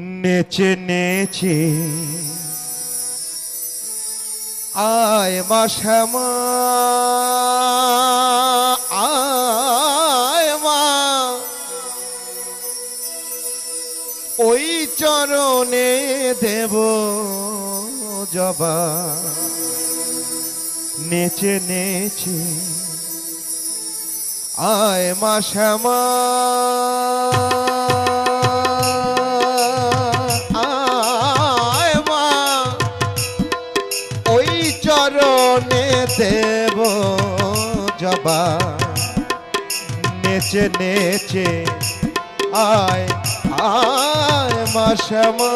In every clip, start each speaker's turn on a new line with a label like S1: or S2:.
S1: নেচে নেচে। আয় মা আয় মা। ওই চরণে দেব জবা। নেচে নেচে। আয় মা জবা নেচে নেচে আয় আয় মা শ্যামা।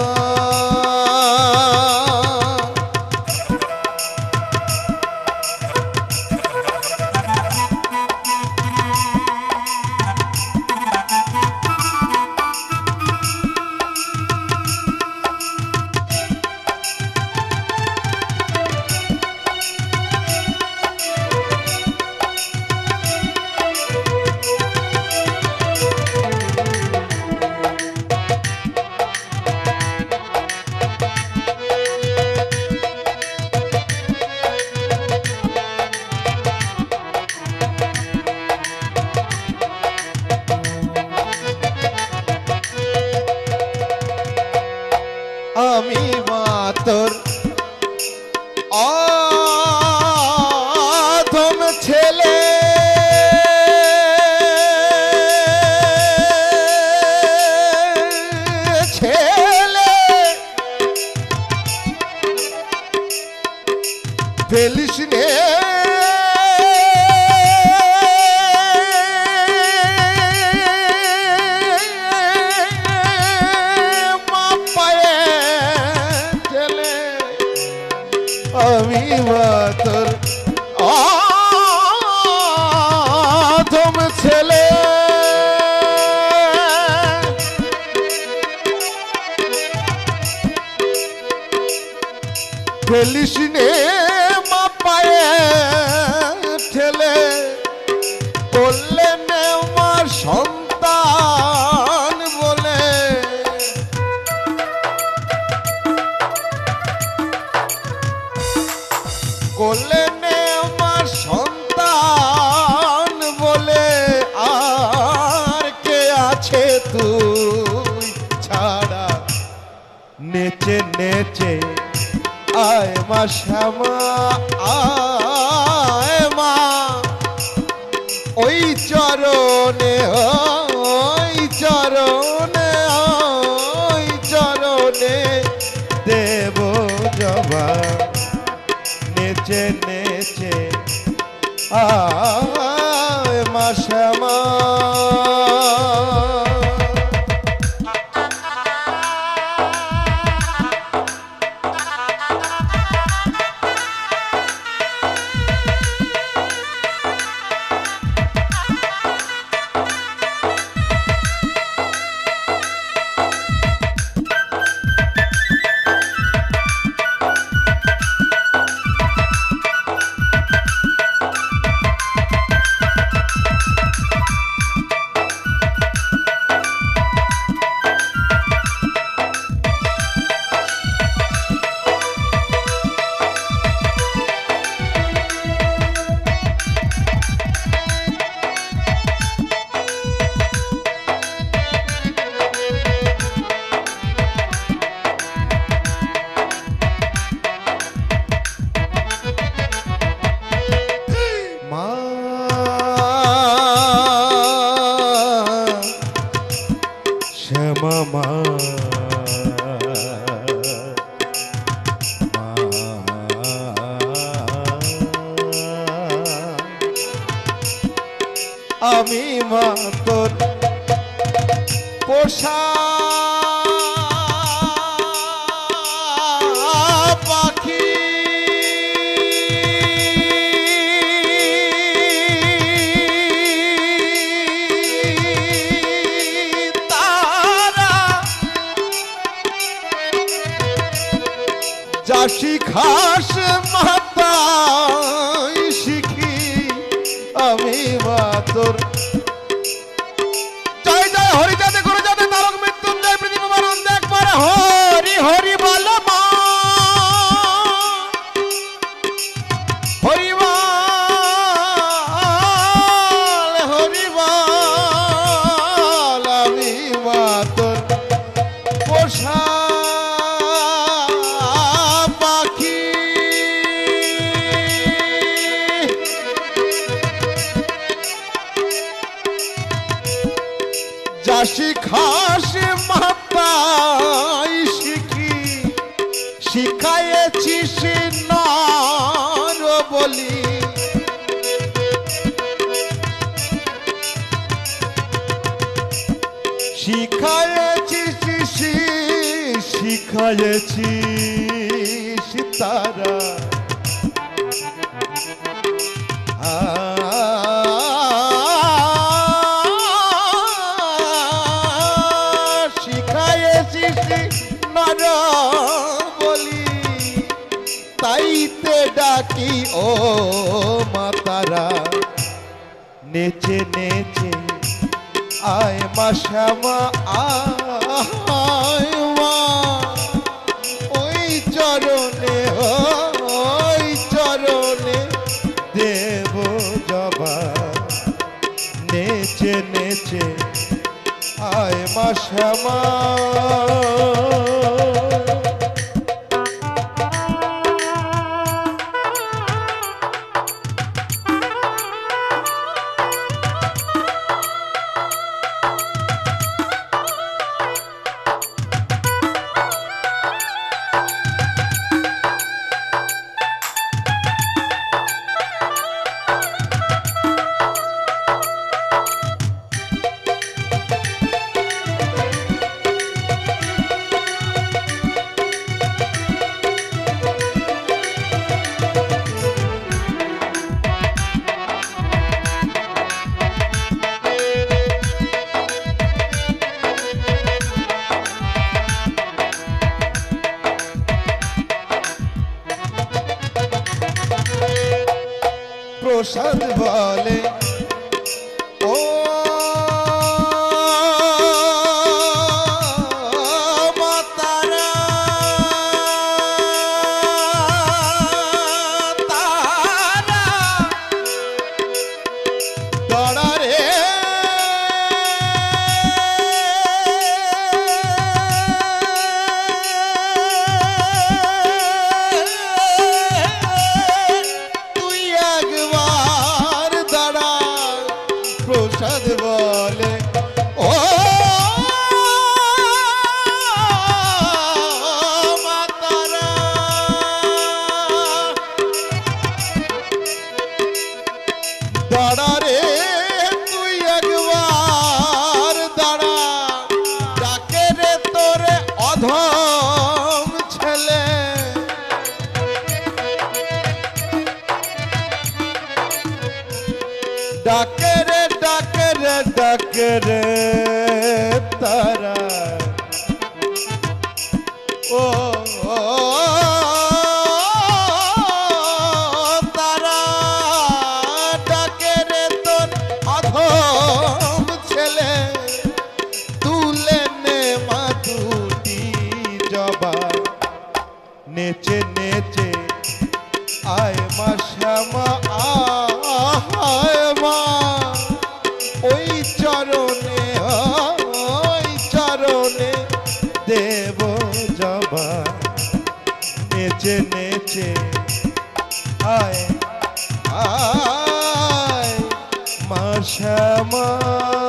S1: ফেলিস নে মা পায়ে ঠেলে। করলেন আমার সন্তান বলে। করলেন আমার সন্তান বলে। আর কে আছে তুই ছাড়া? নেচে নেচে আয় মা শ্যামা আয় মা। ওই চরণে ওই আমি মা তোর পোষা পাখি। তারা শিখাস মাতাই শিখি শিখায়েছিস নর বলি। শিখায়েছিস শিখায়েছিস তারা। ও মাতারা, নেচে নেচে আয় মা শ্যামা, আয় মা। ওই চরণে ওই চরণে দেব জবা। নেচে নেচে আয় মা শ্যামা। ਡਾਕਰ ਡਾਕਰ ਡਾਕਰ ਤਾਰਾ। দেব জবা। নেচে নেচে আয় আয় মা শ্যামা।